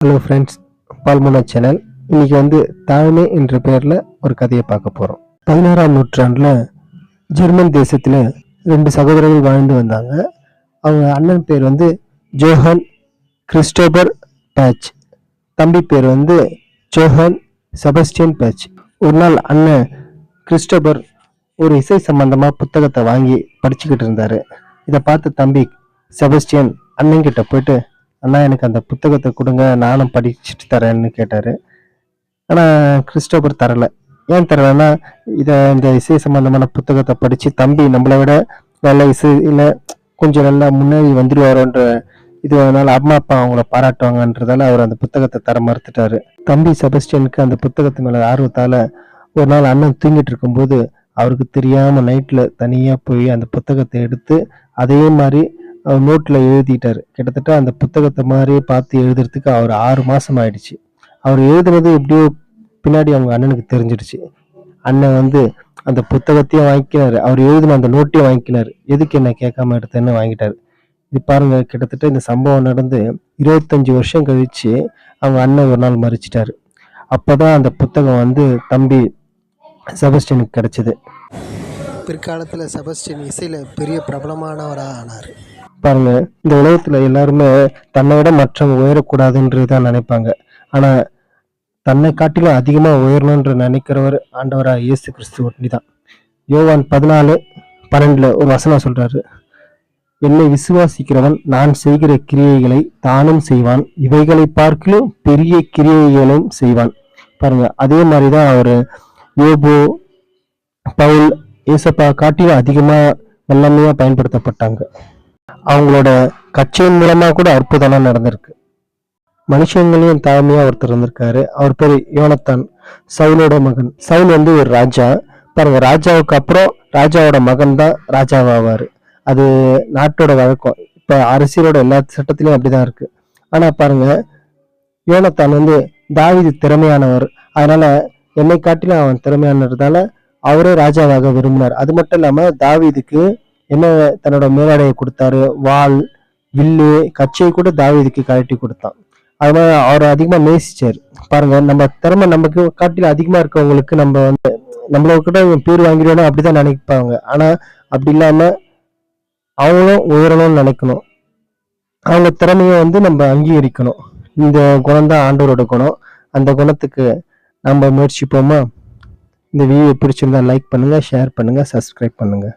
Hello friends பால்முனா channel இன்னைக்கு வந்து தாழ்மை என்ற பெயரில் ஒரு கதையை பார்க்க போகிறோம் பதினாறாம் நூற்றாண்டில் ஜெர்மன் தேசத்தில் ரெண்டு சகோதரர்கள் வாழ்ந்து வந்தாங்க. அவங்க அண்ணன் பேர் வந்து ஜோஹான் கிறிஸ்டோபர் பேட்ச். தம்பி பேர் வந்து ஜோஹான் செபஸ்டியன் பேட்ச். ஒரு நாள் அண்ணன் கிறிஸ்டோபர் ஒரு இசை சம்பந்தமாக புத்தகத்தை வாங்கி படிச்சுக்கிட்டு இருந்தார். இதை பார்த்து தம்பி செபஸ்டியன் அண்ணன்கிட்ட போயிட்டு அண்ணா எனக்கு அந்த புத்தகத்தை கொடுங்க நானும் படிச்சுட்டு தரேன்னு கேட்டார். ஆனால் கிறிஸ்டோபர் தரலை. ஏன் தரலைன்னா இதை இந்த இசை சம்மந்தமான புத்தகத்தை படித்து தம்பி நம்மளை விட நல்ல இசையில் கொஞ்சம் நல்லா முன்னேறி வந்துடுவாரோன்ற இது அதனால் அம்மா அப்பா அவங்கள பாராட்டுவாங்கன்றதால அவர் அந்த புத்தகத்தை தர மறுத்துட்டாரு. தம்பி செபஸ்டியனுக்கு அந்த புத்தகத்து மேலே ஆர்வத்தால் ஒரு நாள் அண்ணன் தூங்கிட்டு இருக்கும்போது அவருக்கு தெரியாமல் நைட்டில் தனியாக போய் அந்த புத்தகத்தை எடுத்து அதே மாதிரி நோட்டில் எழுதிட்டார். கிட்டத்தட்ட அந்த புத்தகத்தை மாதிரியே பார்த்து எழுதுறதுக்கு அவர் ஆறு மாதம் ஆயிடுச்சு. அவர் எழுதுனது எப்படியோ பின்னாடி அவங்க அண்ணனுக்கு தெரிஞ்சிடுச்சு. அண்ணன் வந்து அந்த புத்தகத்தையும் வாங்கினார் அவர் எழுதின அந்த நோட்டையும் வாங்கினார் எதுக்கு என்ன கேட்காம எடுத்தேன்னு வாங்கிட்டார். இது பாருங்க கிட்டத்தட்ட இந்த சம்பவம் நடந்து இருபத்தஞ்சு வருஷம் கழிச்சு அவங்க அண்ணன் ஒரு நாள் மறிச்சிட்டாரு. அப்போதான் அந்த புத்தகம் வந்து தம்பி செபஸ்டினுக்கு கிடைச்சது. பிற்காலத்தில் செபஸ்டின் இசையில் பெரிய பிரபலமானவராக ஆனார் பாருங்க இந்த உலகத்துல எல்லாருமே தன்னை விட மற்றவங்க உயரக்கூடாதுன்றது தான் நினைப்பாங்க. ஆனா தன்னை காட்டிலும் அதிகமா உயரணும்ன்ற நினைக்கிறவர் ஆண்டவரா இயேசு கிறிஸ்து ஒட்டிதான் யோவான் பதினாலு பன்னெண்டுல ஒரு வசனம் சொல்றாரு என்னை விசுவாசிக்கிறவன் நான் செய்கிற கிரியைகளை தானும் செய்வான். இவைகளை பார்க்கலும் பெரிய கிரியைகளும் செய்வான். பாருங்க அதே மாதிரிதான் அவரு யோபு பவுல் ஏசப்பா காட்டிலும் அதிகமா வல்லமையா பயன்படுத்தப்பட்டாங்க. அவங்களோட கட்சியின் மூலமா கூட அற்புதம்லாம் நடந்திருக்கு. மனுஷங்களையும் தாழ்மையாக ஒருத்தர் இருந்திருக்காரு அவர் பேர் யோனத்தான். சவுலோட மகன். சவுல் வந்து ஒரு ராஜா. பாருங்க ராஜாவுக்கு அப்புறம் ராஜாவோட மகன் தான் ராஜாவாவார். அது நாட்டோட வழக்கம். இப்போ அரசியலோட எல்லா சட்டத்திலையும் அப்படிதான் இருக்கு. ஆனா பாருங்க யோனத்தான் வந்து தாவிது திறமையானவர். அதனால என்னை காட்டிலும் அவன் திறமையானதால அவரே ராஜாவாக விரும்பினார். அது மட்டும் இல்லாமல் தாவிதுக்கு என்ன தன்னோட மேலாடையை கொடுத்தாரு? வாள் வில்லு கச்சையை கூட தாவீதுக்கு கழட்டி கொடுத்தான். அதனால அவர் அதிகமா நேசிச்சார். பாருங்க நம்ம திறமை நமக்கு காட்டில அதிகமா இருக்கவங்களுக்கு நம்ம வந்து நம்மள கிட்ட பேர் வாங்கிடுவோம் அப்படிதான் நினைப்பாங்க. ஆனா அப்படி இல்லாம அவங்களும் உயரணும்னு நினைக்கணும். அவங்க திறமையை வந்து நம்ம அங்கீகரிக்கணும். இந்த குணம் தான் ஆண்டவரோட குணம். அந்த குணத்துக்கு நம்ம முயற்சிப்போமா? இந்த வீடியோ பிடிச்சிருந்தா லைக் பண்ணுங்க ஷேர் பண்ணுங்க சப்ஸ்கிரைப் பண்ணுங்க.